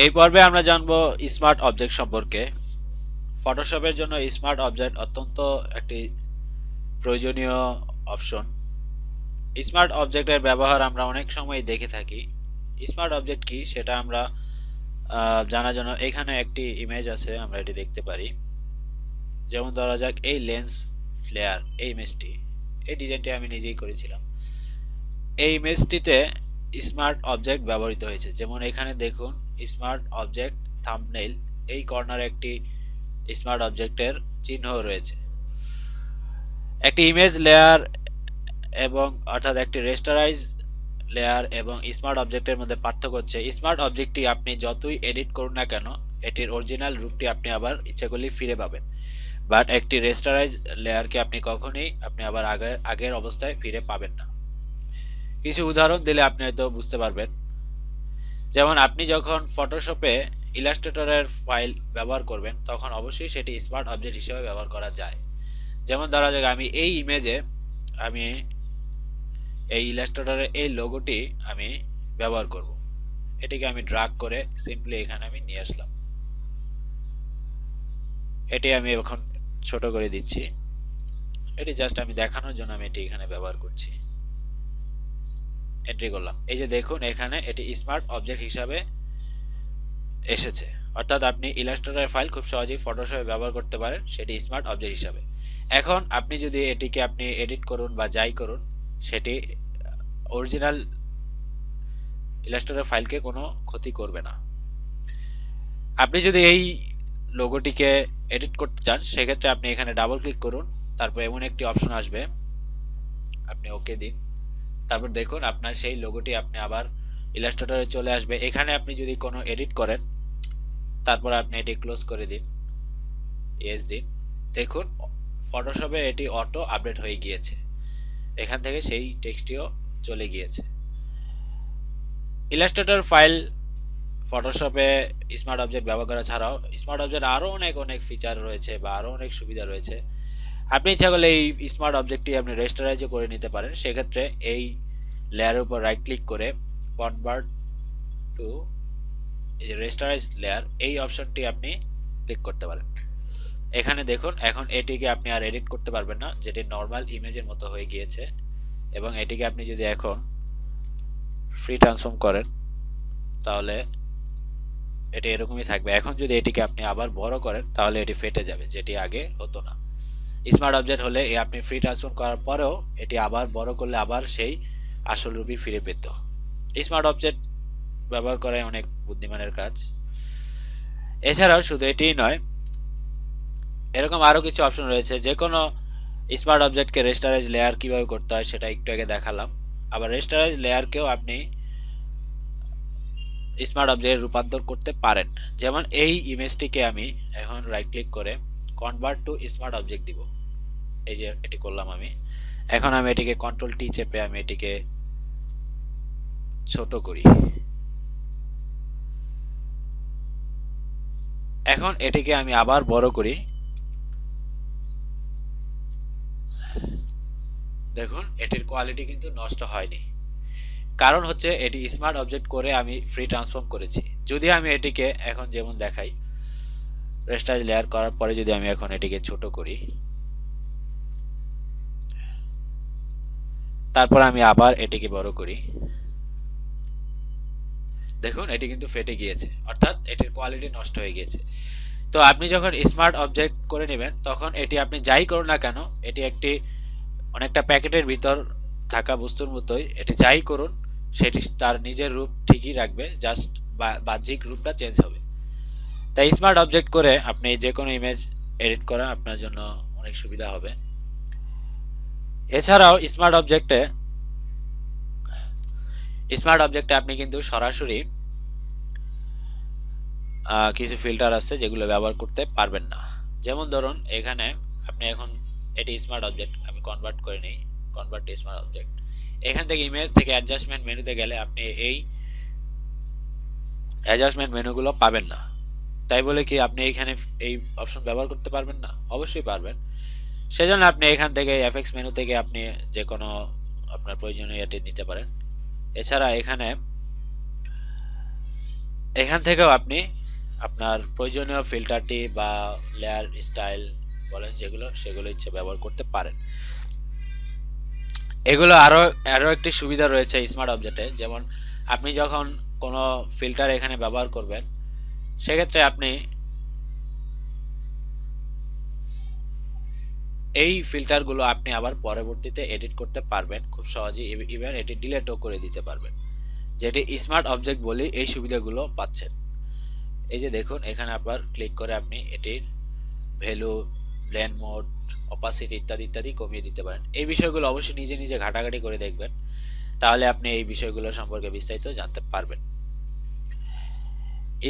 এই পর্বে আমরা জানব স্মার্ট অবজেক্ট সম্পর্কে। ফটোশপের জন্য স্মার্ট অবজেক্ট অত্যন্ত একটি প্রয়োজনীয় অপশন স্মার্ট অবজেক্টের ব্যবহার আমরা অনেক সময় দেখে থাকি। স্মার্ট অবজেক্ট কি সেটা আমরা জানার জন্য এখানে একটি ইমেজ আছে, আমরা এটি দেখতে পারি। যেমন ধরা যাক এই লেন্স ফ্লেয়ার এই ইমেজটি এই ডিজাইনটি আমি নিজেই করেছিলাম। এই ইমেজটিতে স্মার্ট অবজেক্ট ব্যবহৃত হয়েছে। যেমন এখানে দেখুন স্মার্ট অবজেক্ট থাম্বনেইল, এই কর্নারে একটি স্মার্ট অবজেক্টের চিহ্ন রয়েছে। একটি ইমেজ লেয়ার এবং অর্থাৎ একটি রেস্টারাইজ লেয়ার এবং স্মার্ট অবজেক্টের মধ্যে পার্থক্য হচ্ছে, স্মার্ট অবজেক্টটি আপনি যতই এডিট করুন না কেন, এটির অরিজিনাল রূপটি আপনি আবার ইচ্ছে করলে ফিরে পাবেন। বাট একটি রেস্টারাইজ লেয়ারকে আপনি কখনোই, আপনি আবার আগের আগের অবস্থায় ফিরে পাবেন না। কিছু উদাহরণ দিলে আপনি হয়তো বুঝতে পারবেন। যেমন আপনি যখন ফটোশপে ইলাস্ট্রেটরের ফাইল ব্যবহার করবেন, তখন অবশ্যই সেটি স্মার্ট অবজেক্ট হিসেবে ব্যবহার করা যায়। যেমন ধরা যাক, আমি এই ইমেজে আমি এই ইলাস্ট্রেটরের এই লোগোটি আমি ব্যবহার করব। এটিকে আমি ড্রাগ করে সিম্পলি এখানে আমি নিয়ে আসলাম। এটি আমি এখন ছোট করে দিচ্ছি। এটি জাস্ট আমি দেখানোর জন্য আমি এটি এখানে ব্যবহার করছি। এন্ট্রি করলাম। এই যে দেখুন, এখানে এটি স্মার্ট অবজেক্ট হিসাবে এসেছে। অর্থাৎ আপনি ইলাস্ট্রেটর ফাইল খুব সহজেই ফটোশপে ব্যবহার করতে পারেন, সেটি স্মার্ট অবজেক্ট হিসাবে। এখন আপনি যদি এটিকে আপনি এডিট করুন বা যাই করুন, সেটি অরিজিনাল ইলাস্ট্রেটর ফাইলকে কোনো ক্ষতি করবে না। আপনি যদি এই লোগোটিকে এডিট করতে চান, সেক্ষেত্রে আপনি এখানে ডাবল ক্লিক করুন, তারপর এমন একটি অপশন আসবে। আপনি ওকে দিন। তারপর দেখুন আপনার সেই লোগোটি আপনি আবার ইলাস্ট্রেটরে চলে আসবে। এখানে আপনি যদি কোনো এডিট করেন, তারপর আপনি এটি ক্লোজ করে দিন। এস দিন। দেখুন ফটোশপে এটি অটো আপডেট হয়ে গিয়েছে। এখান থেকে সেই টেক্সটিও চলে গিয়েছে। ইলাস্ট্রেটর ফাইল ফটোশপে স্মার্ট অবজেক্ট ব্যবহার করা ছাড়াও স্মার্ট অবজেক্ট আরও অনেক অনেক ফিচার রয়েছে বা আরও অনেক সুবিধা রয়েছে। আপনি ইচ্ছা করলে এই স্মার্ট অবজেক্টটি আপনি রেস্টারাইজও করে নিতে পারেন। সেক্ষেত্রে এই লেয়ারের উপর রাইট ক্লিক করে কনভার্ট টু এই যে রেস্টারাইজ লেয়ার এই অপশনটি আপনি ক্লিক করতে পারেন। এখানে দেখুন, এখন এটিকে আপনি আর এডিট করতে পারবেন না, যেটি নর্মাল ইমেজের মতো হয়ে গিয়েছে। এবং এটিকে আপনি যদি এখন ফ্রি ট্রান্সফর্ম করেন, তাহলে এটি এরকমই থাকবে। এখন যদি এটিকে আপনি আবার বড় করেন, তাহলে এটি ফেটে যাবে, যেটি আগে হতো না। স্মার্ট অবজেক্ট হলে আপনি ফ্রি ট্রান্সফর্ম করার পরেও এটি আবার বড় করলে আবার সেই আসল রূপই ফিরে পেত। স্মার্ট অবজেক্ট ব্যবহার করাই অনেক বুদ্ধিমানের কাজ। এছাড়াও শুধু এটিই নয়, এরকম আরও কিছু অপশন রয়েছে। যে কোনো স্মার্ট অবজেক্টকে রেস্টারাইজ লেয়ার কীভাবে করতে হয় সেটা একটু আগে দেখালাম। আবার রেস্টারাইজ লেয়ারকেও আপনি স্মার্ট অবজেক্টে রূপান্তর করতে পারেন। যেমন এই ইমেজটিকে আমি এখন রাইট ক্লিক করে কনভার্ট টু স্মার্ট অবজেক্ট দিব। এই যে এটি করলাম আমি। এখন আমি এটিকে কন্ট্রোল টি চেপে আমি এটিকে ছোট করি। এখন এটিকে আমি আবার বড় করি। দেখুন, এটির কোয়ালিটি কিন্তু নষ্ট হয়নি। কারণ হচ্ছে, এটি স্মার্ট অবজেক্ট করে আমি ফ্রি ট্রান্সফর্ম করেছি। যদি আমি এটিকে এখন যেমন দেখাই রেস্টাইজ লেয়ার করার পরে যদি আমি এখন এটিকে ছোট করি তারপর আমি আবার এটিকে বড় করি। দেখুন, এটি কিন্তু ফেটে গিয়েছে। অর্থাৎ এটির কোয়ালিটি নষ্ট হয়ে গিয়েছে। তো আপনি যখন স্মার্ট অবজেক্ট করে নেবেন, তখন এটি আপনি যাই করুন না কেন, এটি একটি অনেকটা প্যাকেটের ভিতর থাকা বস্তুর মতোই, এটি যাই করুন, সেটি তার নিজের রূপ ঠিকই রাখবে জাস্ট বাহ্যিক রূপটা চেঞ্জ হবে। তাই স্মার্ট অবজেক্ট করে আপনি যে কোনো ইমেজ এডিট করা আপনার জন্য অনেক সুবিধা হবে। এছাড়াও স্মার্ট অবজেক্টে স্মার্ট অবজেক্টে আপনি কিন্তু সরাসরি কিছু ফিল্টার আছে যেগুলো ব্যবহার করতে পারবেন না। যেমন ধরুন, এখানে আপনি এখন এটি স্মার্ট অবজেক্ট আমি কনভার্ট করে নিই কনভার্ট স্মার্ট অবজেক্ট এখান থেকে ইমেজ থেকে অ্যাডজাস্টমেন্ট মেনুতে গেলে আপনি এই অ্যাডজাস্টমেন্ট মেনুগুলো পাবেন না। তাই বলে কি আপনি এইখানে এই অপশন ব্যবহার করতে পারবেন না? অবশ্যই পারবেন। সেজন্য আপনি এখান থেকে এফএক্স মেনু থেকে আপনি যে কোনো আপনার প্রয়োজনীয় এটি নিতে পারেন। এছাড়া এখানে এখান থেকেও আপনি আপনার প্রয়োজনীয় ফিল্টারটি বা লেয়ার স্টাইল বলেন যেগুলো, সেগুলো ইচ্ছে ব্যবহার করতে পারেন। এগুলো আরও আরও একটি সুবিধা রয়েছে স্মার্ট অবজেক্টে যেমন আপনি যখন কোনো ফিল্টার এখানে ব্যবহার করবেন, সেক্ষেত্রে আপনি এই ফিল্টারগুলো আপনি আবার পরবর্তীতে এডিট করতে পারবেন। খুব সহজেই ইভেন এটি ডিলেটও করে দিতে পারবেন। যেটি স্মার্ট অবজেক্ট বলি এই সুবিধাগুলো পাচ্ছেন। এই যে দেখুন, এখানে আবার ক্লিক করে আপনি এটির ভ্যালু ব্ল্যান্ড মোড অপাসিটি ইত্যাদি ইত্যাদি কমিয়ে দিতে পারেন। এই বিষয়গুলো অবশ্যই নিজে নিজে ঘাটাঘাটি করে দেখবেন। তাহলে আপনি এই বিষয়গুলো সম্পর্কে বিস্তারিত জানতে পারবেন।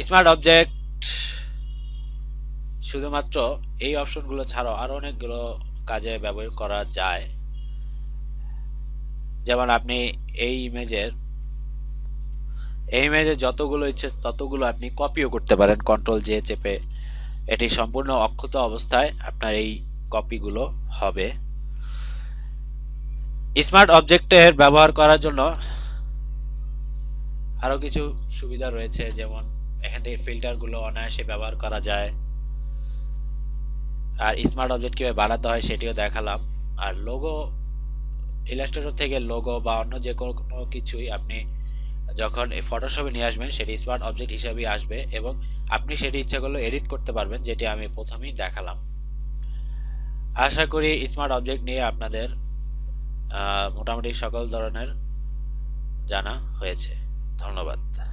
স্মার্ট অবজেক্ট শুধুমাত্র এই অপশনগুলো ছাড়াও আরও অনেকগুলো কাজে ব্যবহার করা যায়। যেমন আপনি এই ইমেজের, এই ইমেজে যতগুলো ইচ্ছে ততগুলো আপনি কপিও করতে পারেন। কন্ট্রোল জে চেপে এটি সম্পূর্ণ অক্ষত অবস্থায় আপনার এই কপিগুলো হবে। স্মার্ট অবজেক্টের ব্যবহার করার জন্য আরও কিছু সুবিধা রয়েছে। যেমন এখান থেকে ফিল্টারগুলো অনায়াসে ব্যবহার করা যায়। আর স্মার্ট অবজেক্ট কীভাবে বানাতে হয় সেটিও দেখালাম। আর লোগো ইলাস্ট্রেটর থেকে লোগো বা অন্য যে কোনো কিছুই আপনি যখন ফটোশপে নিয়ে আসবেন, সেটি স্মার্ট অবজেক্ট হিসাবেই আসবে এবং আপনি সেটি ইচ্ছা করলে এডিট করতে পারবেন, যেটি আমি প্রথমেই দেখালাম। আশা করি স্মার্ট অবজেক্ট নিয়ে আপনাদের মোটামুটি সকল ধরনের জানা হয়েছে। ধন্যবাদ।